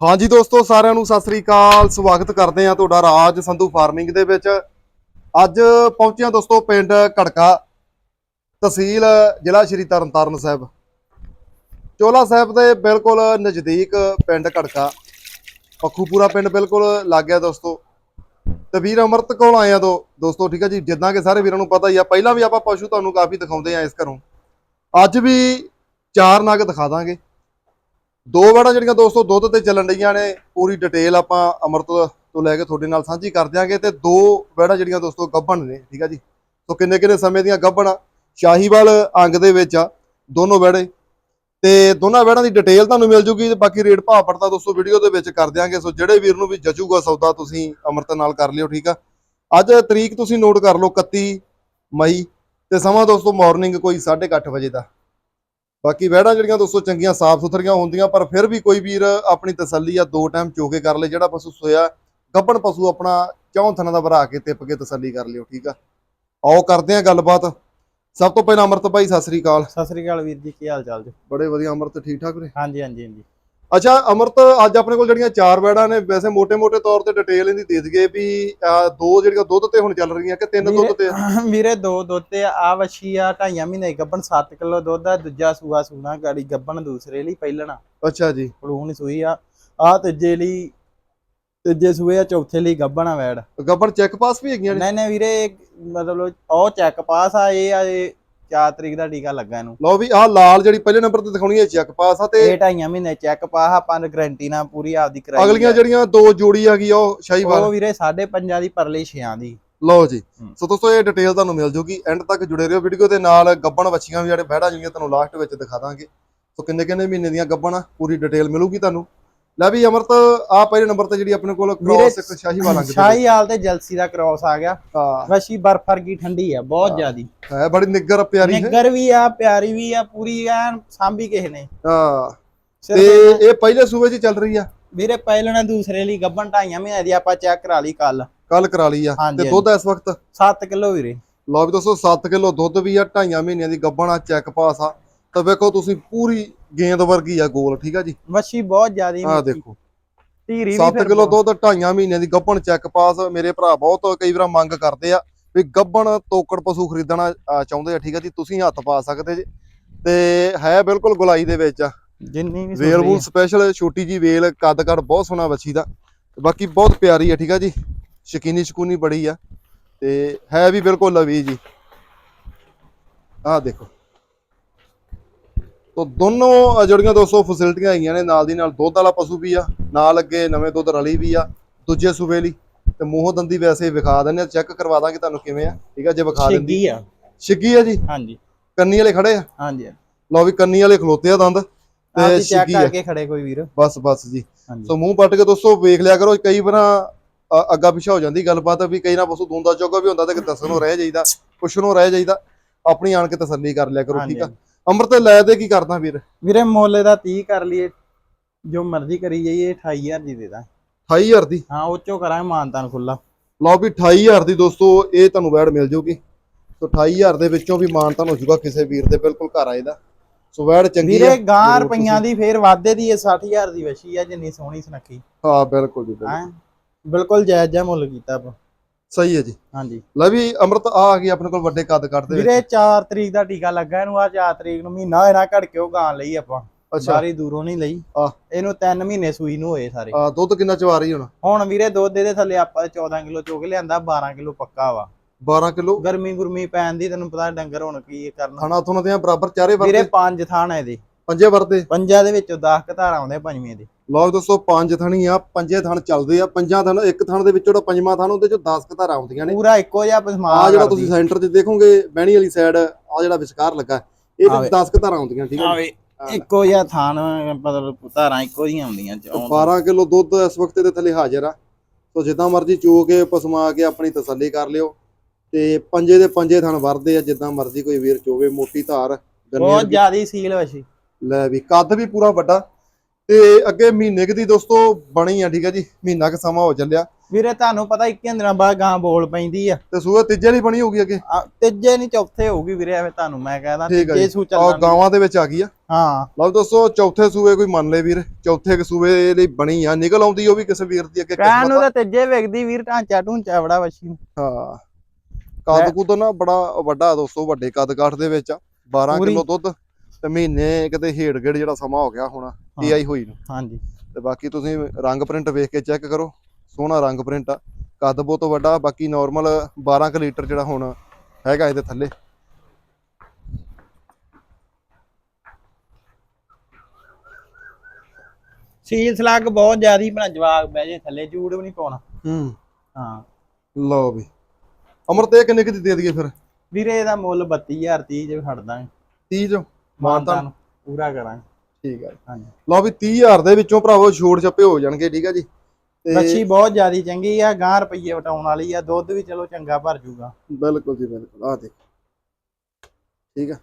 ਹਾਂਜੀ ਦੋਸਤੋ, ਸਾਰਿਆਂ ਨੂੰ ਸਤਿ ਸ੍ਰੀ ਅਕਾਲ। ਸਵਾਗਤ ਕਰਦੇ ਆ ਤੁਹਾਡਾ ਰਾਜ ਸੰਧੂ ਫਾਰਮਿੰਗ ਦੇ ਵਿੱਚ। ਅੱਜ ਪਹੁੰਚਿਆ ਦੋਸਤੋ, ਪਿੰਡ ਘੜਕਾ ਤਹਿਸੀਲ, ਜ਼ਿਲ੍ਹਾ ਸ਼੍ਰੀ ਤਰਨਤਾਰਨ ਸਾਹਿਬ। ਚੋਲਾ ਸਾਹਿਬ ਦੇ ਬਿਲਕੁਲ ਨਜ਼ਦੀਕ ਪਿੰਡ ਘੜਕਾ। ਪੱਖੂਪੂਰਾ ਪਿੰਡ ਬਿਲਕੁਲ ਲੱਗ ਗਿਆ ਦੋਸਤੋ। ਤੇ ਵੀਰ ਅਮਰਤ ਕੋਲ ਆਏ ਆ ਦੋ ਦੋਸਤੋ, ਠੀਕ ਹੈ ਜੀ? ਜਿੱਦਾਂ ਕਿ ਸਾਰੇ ਵੀਰਾਂ ਨੂੰ ਪਤਾ ਹੀ ਆ, ਪਹਿਲਾਂ ਵੀ ਆਪਾਂ ਪਸ਼ੂ ਤੁਹਾਨੂੰ ਕਾਫੀ ਦਿਖਾਉਂਦੇ ਆ ਇਸ ਘਰੋਂ। ਅੱਜ ਵੀ ਚਾਰ ਨਗ ਦਿਖਾ ਦਾਂਗੇ। ਦੋ ਵੜਾ ਜਿਹੜੀਆਂ ਦੋਸਤੋ ਦੁੱਧ ਤੇ ਚੱਲਣ ਰਹੀਆਂ ਨੇ, ਪੂਰੀ ਡਿਟੇਲ ਆਪਾਂ ਅਮਰਤ ਤੋਂ ਲੈ ਕੇ ਤੁਹਾਡੇ ਨਾਲ ਸਾਂਝੀ ਕਰ ਦਿਆਂਗੇ ਤੇ ਦੋ ਵੜਾ ਜਿਹੜੀਆਂ ਦੋਸਤੋ ਗੱਭਣ ਨੇ, ਠੀਕ ਆ ਜੀ? ਸੋ ਕਿੰਨੇ ਕਿੰਨੇ ਸਮੇਂ ਦੀਆਂ ਗੱਭਣ ਆ? ਸ਼ਾਹੀਵਾਲ, ਅੰਗ ਦੇ ਵਿੱਚ ਆ, ਦੋਨੋਂ ਵੜੇ ਤੇ ਦੋਨਾਂ ਵੜਾਂ ਦੀ ਡਿਟੇਲ ਤੁਹਾਨੂੰ ਮਿਲ ਜੂਗੀ ਤੇ ਬਾਕੀ ਰੇਟ ਭਾਅ ਪੜਤਾ ਦੋਸਤੋ ਵੀਡੀਓ ਦੇ ਵਿੱਚ ਕਰ ਦਿਆਂਗੇ। ਸੋ ਜਿਹੜੇ ਵੀਰ ਨੂੰ ਵੀ ਜਚੂਗਾ ਸੌਦਾ ਤੁਸੀਂ ਅਮਰਤ ਨਾਲ ਕਰ ਲਿਓ, ਠੀਕ ਆ? ਅੱਜ ਤਰੀਕ ਤੁਸੀਂ ਨੋਟ ਕਰ ਲਓ 31 ਮਈ ਤੇ ਸਮਾਂ ਦੋਸਤੋ ਮਾਰਨਿੰਗ ਕੋਈ 8:30 ਵਜੇ ਦਾ। ਬਾਕੀ ਵਹਿੜਾਂ ਜਿਹੜੀਆਂ ਦੋਸਤੋ ਚੰਗੀਆਂ ਸਾਫ਼ ਸੁਥਰੀਆਂ ਹੁੰਦੀਆਂ ਪਰ ਫਿਰ ਵੀ ਕੋਈ ਵੀਰ ਆਪਣੀ ਤਸੱਲੀ ਆ ਦੋ ਟਾਈਮ ਚੋਕੇ ਕਰ ਲੇ ਜਿਹੜਾ ਪਸ਼ੂ ਸੋਇਆ ਗੱਭਣ ਪਸ਼ੂ ਆਪਣਾ ਚੌਂ ਥਣਾ ਦਾ ਭਰਾ ਕੇ ਤਿੱਪ ਕੇ ਤਸੱਲੀ ਕਰ ਲਿਓ ਠੀਕ ਆ? ਆਓ ਕਰਦੇ ਆ ਗੱਲਬਾਤ। ਸਭ ਤੋਂ ਪਹਿਲਾਂ ਅਮਰਤ ਭਾਈ ਸਤਿ ਸ੍ਰੀ ਅਕਾਲ। ਸਤਿ ਸ੍ਰੀ ਅਕਾਲ ਵੀਰ ਜੀ ਕੀ ਹਾਲ ਚਾਲ ਜੀ? ਬੜੇ ਵਧੀਆ ਅਮਰਤ ਠੀਕ ਠਾਕ ਨੇ ਹਾਂਜੀ ਹਾਂਜੀ ਹਾਂਜੀ। ਅੱਛਾ ਅਮਰਤ ਅੱਜ ਆਪਣੇ ਕੋਲ ਜਿਹੜੀਆਂ ਚਾਰ ਵੈੜਾਂ ਨੇ ਵੈਸੇ ਮੋٹے-ਮੋٹے ਤੌਰ ਤੇ ਡਿਟੇਲ ਇਹਦੀ ਦੇ ਦਈਏ ਵੀ ਦੋ ਜਿਹੜੀਆਂ ਦੁੱਧ ਤੇ ਹੁਣ ਚੱਲ ਰਹੀਆਂ ਕਿ ਤਿੰਨ ਦੁੱਧ ਤੇ? ਵੀਰੇ ਦੋ ਦੁੱਧ ਤੇ ਆ ਵਛੀ ਆ ਢਾਈਆਂ ਮਹੀਨੇ ਗੱਬਣ 7 ਕਿਲੋ ਦੁੱਧ ਆ ਦੂਜਾ ਸੂਆ ਸੂਣਾ ਗਾੜੀ ਗੱਬਣ ਦੂਸਰੇ ਲਈ ਪਹਿਲਣਾ। ਅੱਛਾ ਜੀ। ਪਲੂਣ ਸੂਈ ਆ ਆ ਤੀਜੇ ਲਈ ਤੀਜੇ ਸੂਏ ਆ ਚੌਥੇ ਲਈ ਗੱਬਣ ਆ ਵੈੜ। ਗੱਬਣ ਚੈੱਕ ਪਾਸ ਵੀ ਹੈਗੀਆਂ ਨਹੀਂ ਨਹੀਂ ਵੀਰੇ ਮਤਲਬ ਉਹ ਚੈੱਕ ਪਾਸ ਆ ਇਹ ਆ ਇਹ 4 ਤਰੀਕ ਦਾ ਟੀਕਾ ਲੱਗਾ ਇਹਨੂੰ। ਲਓ ਵੀ ਆਹ ਲਾਲ ਜਿਹੜੀ ਪਹਿਲੇ ਨੰਬਰ ਤੇ ਦਿਖਾਉਣੀ ਹੈ ਚੈੱਕ ਪਾਸ ਆ ਤੇ ਇਹ ਢਾਈਆਂ ਮਹੀਨੇ ਚੈੱਕ ਪਾਸ ਆਪਾਂ ਨੇ ਗਰੰਟੀ ਨਾਲ ਪੂਰੀ ਆਪਦੀ ਕਰਾਈ ਅਗਲੀਆਂ ਆ। ਜਿਹੜੀਆਂ ਦੋ ਜੋੜੀ ਆ ਗਈ ਉਹ ਸ਼ਾਹੀਵਾਲ ਉਹ ਵੀਰੇ 5.5 ਦੀ ਪਰਲੀ ਛਿਆਂ ਦੀ। ਲਓ ਜੀ। ਸੋ ਦੋਸਤੋ ਇਹ ਡਿਟੇਲ ਤੁਹਾਨੂੰ ਮਿਲ ਜੂਗੀ। ਐਂਡ ਤੱਕ ਜੁੜੇ ਰਹੋ ਵੀਡੀਓ ਦੇ ਨਾਲ। ਗੱਬਣ ਵੱਛੀਆਂ ਵੀ ਜਿਹੜੇ ਬਹਿੜਾ ਜਿਹੜੀਆਂ ਤੁਹਾਨੂੰ ਲਾਸਟ ਵਿੱਚ ਦਿਖਾ ਦਾਂਗੇ। ਸੋ ਕਿੰਨੇ ਕਿੰਨੇ ਮਹੀਨੇ ਦੀਆਂ ਗੱਬਣ ਆ ਪੂਰੀ ਡਿਟੇਲ ਮਿਲੂਗੀ ਤੁਹਾਨੂੰ। ਲੈ ਵੀ ਅਮਰਤ ਆ ਪਹਿਲੇ ਨੰਬਰ ਤੇ ਜਿਹੜੀ ਆਪਣੇ ਕੋਲ ਕ੍ਰੋਸ ਇੱਕ ਸ਼ਾਹੀਵਾਲ ਅੰਗ ਦੇ ਸ਼ਾਹੀ ਹਾਲ ਤੇ ਜਲਸੀ ਦਾ ਕ੍ਰੋਸ ਆ ਗਿਆ। ਵਸ਼ੀ ਬਰਫ ਵਰਗੀ ਠੰਡੀ ਆ ਬਹੁਤ ਜ਼ਿਆਦੀ। ਹੈ ਬੜੀ ਨਿੱਗਰ ਪਿਆਰੀ ਹੈ। ਨਿੱਗਰ ਵੀ ਆ ਪਿਆਰੀ ਵੀ ਆ ਪੂਰੀ ਐਨ ਸਾਂਭੀ ਕਿਸੇ ਨੇ। ਹਾਂ। ਤੇ ਇਹ ਪਹਿਲੇ ਸੂਬੇ 'ਚ ਚੱਲ ਰਹੀ ਆ? ਵੀਰੇ ਪਹਿਲਣਾ ਦੂਸਰੇ ਲਈ ਗੱਬਣ ਢਾਈਆਂ ਮਹੀਨੇ ਦੀ ਆਪਾਂ ਚੈੱਕ ਕਰਾ ਲਈ ਕੱਲ ਕੱਲ ਕਰਾ ਲਈ ਆ। ਤੇ ਦੁੱਧ ਇਸ ਵਕਤ? 7 ਕਿਲੋ ਵੀਰੇ। ਲਓ ਵੀ ਦੋਸਤੋ 7 ਕਿਲੋ ਦੁੱਧ ਵੀ ਆ ਢਾਈਆਂ ਮਹੀਨਿਆਂ ਦੀ ਗੱਬਣ ਆ ਚੈੱਕ ਪਾਸ ਆ। ਤਾਂ ਵੇਖੋ ਤੁਸੀਂ ਪੂਰੀ ਗੇਂਦ ਵਰਗੀ ਆ ਗੋਲ ਠੀਕ ਆ ਜੀ? ਵਸ਼ੀ ਬਹੁਤ ਜ਼ਿਆਦੀ ਆਹ ਦੇਖੋ। ਧੀਰੀ ਵੀ 7 ਫਿਰ ਕਿਲੋ ਦੁੱਧ ਢਾਈਆਂ ਮਹੀਨਿਆਂ ਦੀ ਗੱਬਣ ਚੈੱਕ ਪਾਸ ਮੇਰੇ ਭਰਾ ਬਹੁਤ ਕਈ ਵਾਰ ਮੰਗ ਕਰਦੇ ਆ ਵੀ ਗੱਬਣ ਤੋਕੜ ਪਸ਼ੂ ਖਰੀਦਣਾ ਚਾਹੁੰਦੇ ਆ ਠੀਕ ਆ ਜੀ? ਤੁਸੀਂ ਹੱਥ ਪਾ ਸਕਦੇ ਜੀ। ਤੇ ਹੈ ਬਿਲਕੁਲ ਗੁਲਾਈ ਦੇ ਵਿੱਚ। ਆ ਜਿੰਨੀ ਵੀ ਵੇਲ ਆ। ਸਪੈਸ਼ਲ ਛੋਟੀ ਜੀ ਵੇਲ ਕੱਦ ਕੱਦ ਬਹੁਤ ਸੋਹਣਾ ਬੱਚੀ ਦਾ। ਬਾਕੀ ਬਹੁਤ ਪਿਆਰੀ ਆ ਠੀਕ ਆ ਜੀ? ਸ਼ਕੀਨੀ ਸ਼ਕੂਨੀ ਬੜੀ ਆ। ਤੇ ਹੈ ਵੀ ਬਿਲਕੁਲ ਲਵੀ ਜੀ। ਆਹ ਦੇਖੋ। ਤੋ ਦੋਨੋਂ ਜਿਹੜੀਆਂ ਦੋਸਤੋ ਫੈਸਿਲਿਟੀਆਂ ਹੈਗੀਆਂ ਨੇ ਨਾਲ ਦੀ ਨਾਲ ਦੁੱਧ ਵਾਲਾ ਪਸ਼ੂ ਵੀ ਆ ਨਾਲ ਅੱਗੇ ਨਵੇਂ ਦੁੱਧ ਰਲੀ ਵੀ ਆ ਦੂਜੇ ਸੂਬੇ ਲਈ। ਤੇ ਮੂੰਹੋਂ ਦੰਦੀ ਵੈਸੇ ਵਿਖਾ ਦਿੰਦੇ ਆ ਚੈੱਕ ਕਰਵਾ ਦਾਂਗੇ ਤੁਹਾਨੂੰ ਕਿਵੇਂ ਆ ਠੀਕ ਆ ਜੇ ਵਿਖਾ ਦਿੰਦੀ। ਛਿੱਗੀ ਆ। ਛਿੱਗੀ ਆ ਜੀ? ਹਾਂਜੀ। ਕੰਨੀ ਵਾਲੇ ਖੜੇ ਆ? ਹਾਂਜੀ ਲਓ ਵੀ ਕੰਨੀ ਵਾਲੇ ਖਲੋਤੇ ਆ ਦੰਦ ਤੇ ਚੈੱਕ ਕਰਕੇ ਖੜੇ ਕੋਈ ਵੀਰ। ਬਸ ਬਸ ਜੀ। ਸੋ ਮੂੰਹ ਪੱਟ ਕੇ ਦੋਸਤੋ ਵੇਖ ਲਿਆ ਕਰੋ ਕਈ ਵਾਰ ਅੱਗਾ ਪਿਛਾ ਹੋ ਜਾਂਦੀ ਗੱਲਬਾਤ ਵੀ ਕਈ ਨਾ ਪਸ਼ੂ ਦੂੰਦਾ ਚੋਗਾ ਵੀ ਹੁੰਦਾ ਤੇ ਦੱਸਣੋਂ ਰਹਿ ਜਾਈਦਾ ਪੁੱਛਣੋਂ ਰਹਿ ਜਾਈਦਾ ਆਪਣੀ ਆਣ ਕੇ ਤਸੱਲੀ ਕਰ ਲਿਆ ਕਰੋ ਠੀਕ ਆ? ਅੰਮ੍ਰਿਤ ਲੈ ਦੇ ਕੀ ਕਰਦਾ ਵੀਰ? ਵੀਰੇ ਮੁੱਲ ਦਾ 30 ਕਰ ਲਈਏ। ਜੋ ਮਰਜ਼ੀ ਕਰੀ ਜਾਈਏ 28000 ਦੀ ਦੇ ਦਾਂ 28000 ਦੀ? ਹਾਂ ਉਹ ਚੋਂ ਕਰਾਂਗੇ ਮਾਨਤਾਨ ਖੁੱਲਾ ਲਓ ਵੀ 28000 ਦੀ ਦੋਸਤੋ ਇਹ ਤੁਹਾਨੂੰ ਵੈੜ ਮਿਲ ਜੂਗੀ। ਸੋ 28000 ਦੇ ਵਿੱਚੋਂ ਵੀ ਮਾਨਤਾਨ ਹੋ ਜਾਊਗਾ ਕਿਸੇ ਵੀਰ ਦੇ ਬਿਲਕੁਲ ਘਰ ਆਏ ਦਾ ਸੋ ਵੈੜ ਚੰਗੀ ਵੀਰੇ ਗਾਂ ਰੁਪਈਆਂ ਦੀ ਫੇਰ ਵਾਧੇ ਦੀ ਇਹ 60000 ਦੀ ਵਸ਼ੀ ਆ ਜਿੰਨੀ ਸੋਹਣੀ ਸੁਨੱਖੀ। ਹਾਂ ਬਿਲਕੁਲ ਜੀ ਬਿਲਕੁਲ। ਜਾਇਜ਼ ਜਿਹਾ ਮੁੱਲ ਕੀਤਾ ਆਪਾਂ। ਸਹੀ ਹੈ ਜੀ। ਹਾਂਜੀ। ਲੈ ਵੀ ਅੰਮ੍ਰਿਤ ਆ ਆ ਗਈ ਆਪਣੇ ਕੋਲ ਵੱਡੇ ਕੱਦ ਕੱਟ ਦੇ ਵਿੱਚ। ਵੀਰੇ 4 ਤਰੀਕ ਦਾ ਟੀਕਾ ਲੱਗਾ ਇਹਨੂੰ ਆ 4 ਤਰੀਕ ਨੂੰ ਮਹੀਨਾ ਹੋਇਆ ਨਾ ਘੜ ਕੇ ਉਹ ਗਾਂ ਲਈ ਆਪਾਂ। ਸਾਰੀ ਦੂਰੋਂ ਨਹੀਂ ਲਈ। ਆਹ। ਇਹਨੂੰ 3 ਮਹੀਨੇ ਸੂਈ ਨੂੰ ਹੋਏ ਸਾਰੇ। ਆ ਦੁੱਧ ਕਿੰਨਾ ਚਵਾ ਰਹੀ ਹੁਣ? ਹੁਣ ਵੀਰੇ ਦੁੱਧ ਦੇ ਥੱਲੇ ਆਪਾਂ 14 ਕਿਲੋ ਚੋਕ ਲਿਆਂਦਾ 12 ਕਿਲੋ ਪੱਕਾ ਵਾ। 12 ਕਿਲੋ? ਗਰਮੀ ਗੁਰਮੀ ਪੈਣ ਦੀ ਤੈਨੂੰ ਪਤਾ ਡੰਗਰ ਹੁਣ ਕੀ ਕਰਨਾ। ਖਾਣਾ ਤੁਹਾਨੂੰ ਤੇ ਬਰਾਬਰ ਚਾਰੇ ਵੀਰੇ ਵਰਤੇ ਪੰਜ ਥਾਣ ਆ ਇਹਦੇ। ਪੰਜੇ ਵਰਤੇ? ਪੰਜਾਂ ਦੇ ਵਿੱਚੋਂ 10 ਕਧਾਰ ਆਉਂਦੇ ਪੰਜਵੇਂ ਦੇ। ਲਓ ਦੋਸਤੋ ਪੰਜ ਥਣੀ ਆ ਪੰਜੇ ਥਣ ਚੱਲਦੇ ਆ ਪੰਜਾਂ ਥਣ ਇੱਕ ਥਣ ਦੇ ਵਿੱਚ ਜਿਹੜਾ ਪੰਜਵਾਂ ਥਣ ਉਹਦੇ ਚੋਂ 10 ਕਧਾਰਾਂ ਆਉਂਦੀਆਂ ਨੇ। ਪੂਰਾ ਇੱਕੋ ਜਿਹਾ ਪਸਮਾ ਆ ਜਿਹੜਾ ਤੁਸੀਂ ਸੈਂਟਰ 'ਚ ਦੇਖੋਗੇ ਬਹਿਣੀ ਵਾਲੀ ਸਾਈਡ ਆ ਜਿਹੜਾ ਵਿਚਕਾਰ ਲੱਗਾ ਇਹ ਆਵੇ। 10 ਕਧਾਰਾਂ ਆਉਂਦੀਆਂ ਠੀਕ ਹੈ। ਇੱਕੋ ਜਿਹਾ ਥਾਣ ਮਤਲਬ ਧਾਰਾਂ ਇੱਕੋ ਜਿਹੀਆਂ ਹੁੰਦੀਆਂ ਚ- 12 ਕਿਲੋ ਦੁੱਧ ਇਸ ਵਕਤ ਦੇ ਥੱਲੇ ਹਾਜ਼ਰ ਆ। ਸੋ ਜਿੱਦਾਂ ਮਰਜ਼ੀ ਚੋ ਕੇ ਪਸਮਾ ਕੇ ਆਪਣੀ ਤਸੱਲੀ ਕਰ ਲਿਓ। ਤੇ ਪੰਜੇ ਦੇ ਪੰਜੇ ਥਣ ਵਰਦੇ ਆ ਜਿੱਦਾਂ ਮਰਜ਼ੀ ਕੋਈ ਵੀਰ ਚੋਵੇ ਮੋਟੀ ਧਾਰ ਬਹੁਤ। ਜ਼ਿਆਦੀ ਸੀਲ ਵਸ਼ੀ। ਲੈ ਵੀ ਕੱਦ ਵੀ ਪੂਰਾ ਵੱਡਾ। ਤੇ ਅੱਗੇ ਮਹੀਨੇ ਕੁ ਦੀ ਦੋਸਤੋ ਬਣੀ ਆ ਠੀਕ ਹੈ ਜੀ। ਮਹੀਨਾ ਕੁ ਸਮਾਂ ਹੋ ਚੱਲਿਆ। ਵੀਰੇ ਤੁਹਾਨੂੰ ਪਤਾ 21 ਦਿਨਾਂ ਬਾਅਦ ਗਾਂ ਬੋਲ ਪੈਂਦੀ ਆ। ਤੇ ਸੂਏ ਤੀਜੇ ਲਈ ਬਣੀ ਹੋਊਗੀ ਅੱਗੇ? ਆ, ਤੀਜੇ ਨਹੀਂ ਚੌਥੇ ਹੋਊਗੀ ਵੀਰੇ ਐਵੇਂ ਤੁਹਾਨੂੰ ਮੈਂ ਕਹਿੰਦਾ ਠੀਕ ਆ ਤੀਜੇ ਜੀ ਸੂ ਆ ਚੱਲਣਾ ਗਾਵਾਂ ਦੇ ਵਿੱਚ ਆ ਗਈ ਆ। ਹਾਂ। ਲਓ ਦੋਸਤੋ ਚੌਥੇ ਸੂਏ ਕੋਈ ਮੰਨ ਲੈ ਵੀਰ। ਚੌਥੇ ਕੁ ਸੂਏ ਲਈ ਬਣੀ ਆ। ਨਿਕਲ ਆਉਂਦੀ ਉਹ ਵੀ ਕਿਸੇ ਵੀਰ ਦੀ ਅੱਗੇ ਕਹਿਣ ਨੂੰ ਕਿਸਮਤ ਆ। ਤਾਂ ਤੀਜੇ ਵੇਖਦੀ ਵੀਰ ਢਾਂਚਾ ਢੂੰਚਾ ਬੜਾ ਵਸ਼ੀ ਨੂੰ। ਹਾਂ। ਕੱਦ ਕੁਦ ਨਾ ਬੜਾ ਵੱਡਾ ਦੋਸਤੋ ਵੱਡੇ ਕੱਦ ਕਾਠ ਦੇ ਵਿੱਚ ਆ। 12 ਪੂਰੀ- ਕਿਲੋ ਦੁੱਧ ਤੇ ਮਹੀਨੇ ਕਿਤੇ ਹੇੜ ਗੇੜ ਜਿਹੜਾ ਸਮਾਂ ਹੋ ਗਿਆ ਹੁਣ। ਏਆਈ ਹੋਈ ਨੂੰ। ਹਾਂਜੀ। ਤੇ ਬਾਕੀ ਤੁਸੀਂ ਰੰਗ ਪ੍ਰਿੰਟ ਵੇਖ ਕੇ ਚੈੱਕ ਕਰੋ। ਸੋਹਣਾ ਰੰਗ ਪ੍ਰਿੰਟ ਆ। ਕੱਦ ਬਹੁਤ ਵੱਡਾ ਬਾਕੀ ਨਾਰਮਲ 12 ਕੁ ਲੀਟਰ ਜਿਹੜਾ ਹੁਣ ਹੈਗਾ ਇਹਦੇ ਥੱਲੇ। ਸੀਲ ਸਲੱਗ ਬਹੁਤ ਜ਼ਿਆਦੀ ਬਣਾ ਜਵਾਗ ਬਹਿ ਜੇ ਥੱਲੇ ਜੂੜ ਵੀ ਨਹੀਂ ਪਾਉਣਾ। ਹੂੰ। ਹਾਂ। ਲਓ ਵੀ। ਅਮਰਤ ਇਹ ਕਿੰਨੇ ਕਿ ਦੇ ਦਈਏ ਫਿਰ? ਵੀਰੇ ਇਹਦਾ ਮੁੱਲ 32000 30 ਜੇ ਛੱਡ ਦਾਂਗੇ 30 ਜੋ ਮਾਨਤਾ ਪੂਰਾ ਕਰਾਂਗੇ। ਠੀਕ ਆ ਹਾਂਜੀ ਲਓ ਵੀ 30000 ਦੇ ਵਿੱਚੋਂ ਭਰਾਵੋ ਛੋੜ ਛੱਪੇ ਹੋ ਜਾਣਗੇ ਠੀਕ ਆ ਜੀ। ਤੇ ਬੱਚੀ ਬਹੁਤ ਜ਼ਿਆਦੀ ਚੰਗੀ ਆ ਗਾਂ ਰੁਪਈਏ ਵਟਾਉਣ ਵਾਲੀ ਆ ਦੁੱਧ ਵੀ ਚਲੋ ਚੰਗਾ ਭਰ ਜੂਗਾ। ਬਿਲਕੁਲ ਜੀ ਬਿਲਕੁਲ ਆ ਦੇਖ। ਠੀਕ ਆ।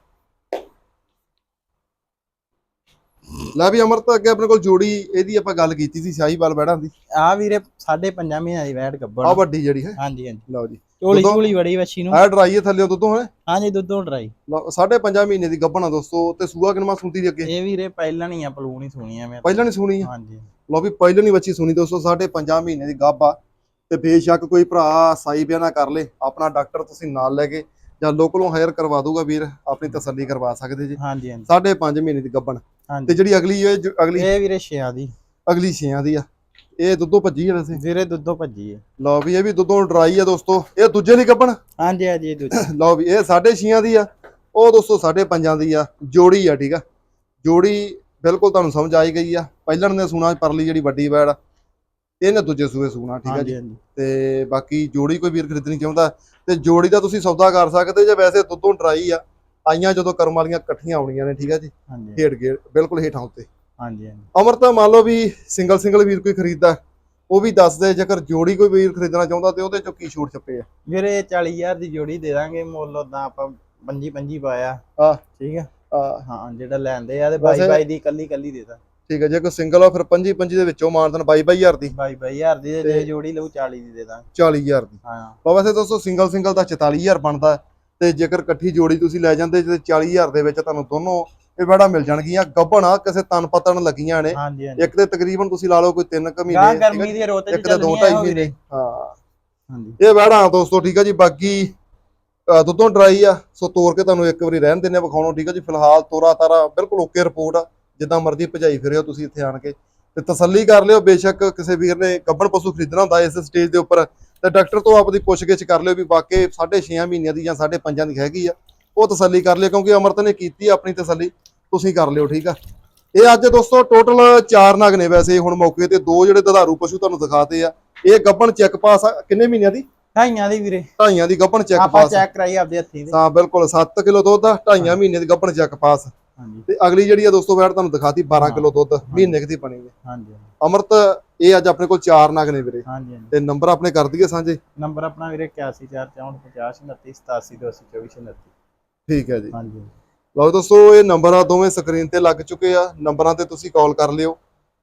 ਲੈ ਵੀ ਅਮਰਤ ਅੱਗੇ ਆਪਣੇ ਕੋਲ ਜੋੜੀ ਇਹਦੀ ਆਪਾਂ ਗੱਲ ਕੀਤੀ ਸੀ ਸ਼ਾਹੀਵਾਲ ਬੈੜਾਂ ਦੀ। ਆ ਵੀਰੇ 5.5 ਮਹੀਨਿਆਂ ਦੀ ਵੈਟ ਗੱਬੜ ਆ ਵੱਡੀ ਜਿਹੜੀ ਹੈ। ਹਾਂਜੀ ਹਾਂਜੀ। ਲਓ ਜੀ। ਝੋਲੀ ਝੋਲੀ ਬੜੀ ਵੱਛੀ ਨੂੰ। ਆ ਡਰਾਈ ਹੈ ਥੱਲੇ ਦੁੱਧੋਂ ਹੈ। ਹਾਂਜੀ ਦੁੱਧੋਂ ਡਰਾਈ। ਲਓ, ਸਾਢੇ ਪੰਜਾਂ ਮਹੀਨੇ ਦੀ ਗੱਭਣਾ ਦੋਸਤੋ ਤੇ ਸੂਆ ਕਿਨਮਾ ਸੁਣਦੀ ਦੀ ਅੱਗੇ? ਇਹ ਵੀਰੇ ਪਹਿਲਾਂ ਨਹੀਂ ਆ ਪਲੂਣ ਹੀ ਸੁਣੀ ਆ ਮੈਂ। ਪਹਿਲਾਂ ਨਹੀਂ ਸੁਣੀ ਹਾਂਜੀ। ਲਓ ਵੀ ਪਹਿਲਾਂ ਨਹੀਂ ਬੱਚੀ ਸੁਣੀ ਦੋਸਤੋ ਸਾਢੇ ਪੰਜਾਂ ਮਹੀਨੇ ਦੀ ਗੱਭ ਆ। ਤੇ ਬੇਸ਼ੱਕ ਕੋਈ ਭਰਾ ਸਾਈ ਬਿਆਨਾ ਕਰ ਲੇ ਆਪਣਾ ਡਾਕਟਰ ਤੁਸੀਂ ਨਾਲ ਲੈ ਕੇ ਜਾਂ ਲੋਕਲੋਂ ਹਾਇਰ ਕਰਵਾ ਦੂਗਾ ਵੀਰ ਆਪਣੀ ਤਸੱਲੀ ਕਰਵਾ ਸਕਦੇ ਜੀ। ਹਾਂਜੀ ਹਾਂਜੀ। ਸਾਢੇ ਪੰਜ ਮਹੀਨੇ ਦੀ ਗੱਭਣ। ਤੇ ਜਿਹੜੀ ਅਗਲੀ ਇਹ ਜ- ਅਗਲੀ ਇਹ ਵੀਰੇ ਛਿਆਂ ਦੀ। ਅਗਲੀ ਛੇਆਂ ਦੀ ਆ। ਇਹ ਦੁੱਧੋਂ ਭੱਜੀ ਆ ਵੈਸੇ। ਵੀਰੇ ਦੁੱਧੋਂ ਭੱਜੀ ਹੈ ਲਓ ਵੀ ਇਹ ਵੀ ਦੁੱਧੋਂ ਡਰਾਈ ਆ ਦੋਸਤੋ। ਇਹ ਦੂਜੇ ਲਈ ਗੱਭਣ। ਹਾਂਜੀ ਹਾਂਜੀ ਇਹ ਦੂਜੀ। ਲਓ ਵੀ ਇਹ ਸਾਢੇ ਛੇਆਂ ਦੀ ਆ। ਉਹ ਦੋਸਤੋ ਸਾਢੇ ਪੰਜਾਂ ਦੀ ਆ। ਜੋੜੀ ਆ ਠੀਕ ਆ। ਜੋੜੀ ਬਿਲਕੁਲ ਤੁਹਾਨੂੰ ਸਮਝ ਆਈ ਗਈ ਆ। ਪਹਿਲਣ ਨੇ ਸੁਣਾ ਪਰਲੀ ਜਿਹੜੀ ਵੱਡੀ ਵੈੜ ਆ, ਇਹਨੇ ਦੂਜੇ ਸੂਏ ਸੁਣਾ ਠੀਕ ਆ ਜੀ? ਤੇ ਬਾਕੀ ਜੋੜੀ ਕੋਈ ਵੀਰ ਖਰੀਦਣੀ ਚਾਹੁੰਦਾ ਤੇ ਜੋੜੀ ਦਾ ਤੁਸੀਂ ਸੌਦਾ ਕਰ ਸਕਦੇ ਜੇ ਵੈਸੇ ਦੁੱਧੋਂ ਡਰਾਈ ਆ ਆਈਆਂ ਜਦੋਂ ਕਰਮ ਵਾਲੀਆਂ ਇਕੱਠੀਆਂ ਆਉਣੀਆਂ ਨੇ ਠੀਕ ਆ ਜੀ? ਢੇੜ ਗੇੜ ਬਿਲਕੁਲ ਹੇਠਾਂ ਉੱਤੇ। ਹਾਂਜੀ ਹਾਂਜੀ। ਅਮਰਤਾ ਮੰਨ ਲਓ ਵੀ ਸਿੰਗਲ ਸਿੰਗਲ ਵੀਰ ਕੋਈ ਖਰੀਦਦਾ ਉਹ ਵੀ ਦੱਸ ਦੇ ਜੇਕਰ ਜੋੜੀ ਕੋਈ ਵੀਰ ਖਰੀਦਣਾ ਚਾਹੁੰਦਾ ਤੇ ਉਹਦੇ ਚੋਂ ਕੀ ਛੂਟ ਛੱਪੇ ਆ? ਵੀਰੇ 40000 ਦੀ ਜੋੜੀ ਦੇ ਦਾਂਗੇ ਮੁੱਲ ਉਦਾਂ ਆਪਾਂ ਪੰਜੀ ਪੰਜੀ ਪਾਇਆ। ਹਾਂ। ਠੀਕ ਆ? ਹਾਂ ਜਿਹੜਾ ਲੈਂਦੇ ਆ ਤੇ ਵੈਸੇ- ਬਾਈ ਬਾਈ ਦੀ ਕੱਲੀ ਕੱਲੀ ਦੇ ਦਾਂ। ਠੀਕ ਹੈ ਜੇ ਕੋਈ ਸਿੰਗਲ ਆ ਫਿਰ 25 25 ਦੇ ਵਿੱਚੋਂ ਮਾਨਦਨ 22 22000 ਦੀ। ਬਾਈ ਬਾਈ ਹਜ਼ਾਰ ਦੀ ਤੇ ਤੇ- ਜੇ ਜੋੜੀ ਲਊ 40 ਦੀ ਦੇ ਦਾਂ 40000 ਦੀ। ਹਾਂ। ਪਰ ਵੈਸੇ ਦੋਸਤੋ ਸਿੰਗਲ ਸਿੰਗਲ ਦਾ 44000 ਬਣਦਾ ਤੇ ਜੇਕਰ ਇਕੱਠੀ ਜੋੜੀ ਤੁਸੀਂ ਲੈ ਜਾਂਦੇ ਤੇ 40000 ਦੇ ਵਿੱਚ ਤੁਹਾਨੂੰ ਦੋਨੋਂ ਇਹ ਵੜਾ ਮਿਲ ਜਾਣਗੀਆਂ। ਗੱਭਣਾ ਕਿਸੇ ਤਨ ਪਤਨ ਲੱਗੀਆਂ ਨੇ। ਇੱਕ ਤੇ ਤਕਰੀਬਨ ਤੁਸੀਂ ਲਾ ਲਓ ਕੋਈ 3 ਕੁ ਮਹੀਨੇ ਹੈ ਗਰਮੀ? ਦੀ ਰੋਤੇ ਇੱਕ ਤੇ ਦੋ ਚੱਲਣੀ ਢਾਈ ਆ ਮਹੀਨੇ। ਵੀਰੇ ਹਾਂ। ਹਾਂਜੀ। ਇਹ ਵੜਾ ਦੋਸਤੋ ਠੀਕ ਹੈ ਜੀ ਬਾਕੀ ਦੁੱਧੋਂ ਡਰਾਈ ਆ ਸੋ ਤੋਰ ਕੇ ਤੁਹਾਨੂੰ ਇੱਕ ਵਾਰੀ ਰਹਿਣ ਦਿੰਨੇ ਵਿਖਾਉਣੋ ਠੀਕ ਹੈ ਜੀ ਫਿਲਹਾਲ ਤੋਰਾ ਤਾਰਾ ਬਿਲਕੁਲ ਓਕੇ ਰਿਪੋਰਟ ਆ। ਜਿੱਦਾਂ ਮਰਜ਼ੀ ਭਜਾਈ ਫਿਰਿਓ ਤੁਸੀਂ ਇੱਥੇ ਆਣ ਕੇ। ਤੇ ਤਸੱਲੀ ਕਰ ਲਿਓ ਬੇਸ਼ੱਕ ਕਿਸੇ ਵੀਰ ਨੇ ਗੱਭਣ ਪਸ਼ੂ ਖਰੀਦਣਾ ਹੁੰਦਾ ਇਸ ਸਟੇਜ ਦੇ ਉੱਪਰ। ਤੇ ਡਾਕਟਰ ਤੋਂ ਆਪਦੀ ਪੁੱਛਗਿੱਛ ਕਰ ਲਿਓ ਵੀ ਵਾਕਈ 6.5 ਮਹੀਨਿਆਂ ਦੀ ਜਾਂ 5.5 ਦੀ ਹੈਗੀ ਆ। ਉਹ ਤਸੱਲੀ ਕਰ ਲਿਓ ਕਿਉਂਕਿ ਅਮਰਤ ਨੇ ਕੀਤੀ ਆਪਣੀ ਤਸੱਲੀ। ਤੁਸੀਂ ਕਰ ਲਿਓ ਠੀਕ ਆ? ਇਹ ਅੱਜ ਦੋਸਤੋ ਟੋਟਲ 4 ਨਗ ਨੇ ਵੈਸੇ ਹੁਣ ਮੌਕੇ ਤੇ। ਦੋ ਜਿਹੜੇ ਦੁਧਾਰੂ ਪਸ਼ੂ ਤੁਹਾਨੂੰ ਦਿਖਾਤੇ ਆ। ਇਹ ਗੱਭਣ ਚੈੱਕ ਪਾਸ ਆ। ਕਿੰਨੇ ਮਹੀਨਿਆਂ ਦੀ? ਢਾਈਆਂ ਦੀ ਵੀਰੇ। ਢਾਈਆਂ ਦੀ ਗੱਭਣ ਚੈੱਕ ਆਪਾਂ ਪਾਸ ਚੈੱਕ ਕਰਾਈ ਆਪਦੇ ਹੱਥੀਂ ਦੇ। ਹਾਂ ਬਿਲਕੁਲ 7 ਕਿਲੋ ਦੁੱਧ ਢਾਈਆਂ ਮਹੀਨੇ ਦੀ ਗੱਭਣ ਚੈੱਕ ਪਾਸ ਤੇ ਅਗਲੀ ਜਿਹੜੀ ਆ ਦੋਸਤੋ ਵੈਟ ਤੁਹਾਨੂੰ ਦਿਖਾਤੀ 12 ਹਾਂ। ਕਿਲੋ ਦੁੱਧ ਮਹੀਨੇ ਦੀ ਬਣੀ ਹੈ। ਹਾਂਜੀ ਅਮਰਤ ਇਹ ਅੱਜ ਆਪਣੇ ਕੋਲ 4 ਨਗ ਨੇ ਵੀਰੇ। ਹਾਂਜੀ ਤੇ ਨੰਬਰ ਆਪਣੇ ਕਰ ਦਈਏ ਸਾਂਝੇ? ਨੰਬਰ ਆਪਣਾ ਵੀਰੇ 814450 ਠੀਕ ਹੈ ਜੀ। ਹਾਂਜੀ। ਲਓ ਦੋਸਤੋ ਇਹ ਨੰਬਰ ਆ ਦੋਵੇਂ ਸਕਰੀਨ ਤੇ ਲੱਗ ਚੁੱਕੇ ਆ। ਨੰਬਰਾਂ ਤੇ ਤੁਸੀਂ ਕਾਲ ਕਰ ਲਿਓ।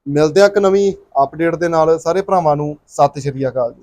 ਮਿਲਦੇ ਆ ਇੱਕ ਨਵੀਂ ਅਪਡੇਟ ਦੇ ਨਾਲ। ਸਾਰੇ ਭਰਾਵਾਂ ਨੂੰ ਸਤਿ ਸ਼੍ਰੀ ਅਕਾਲ ਜੀ।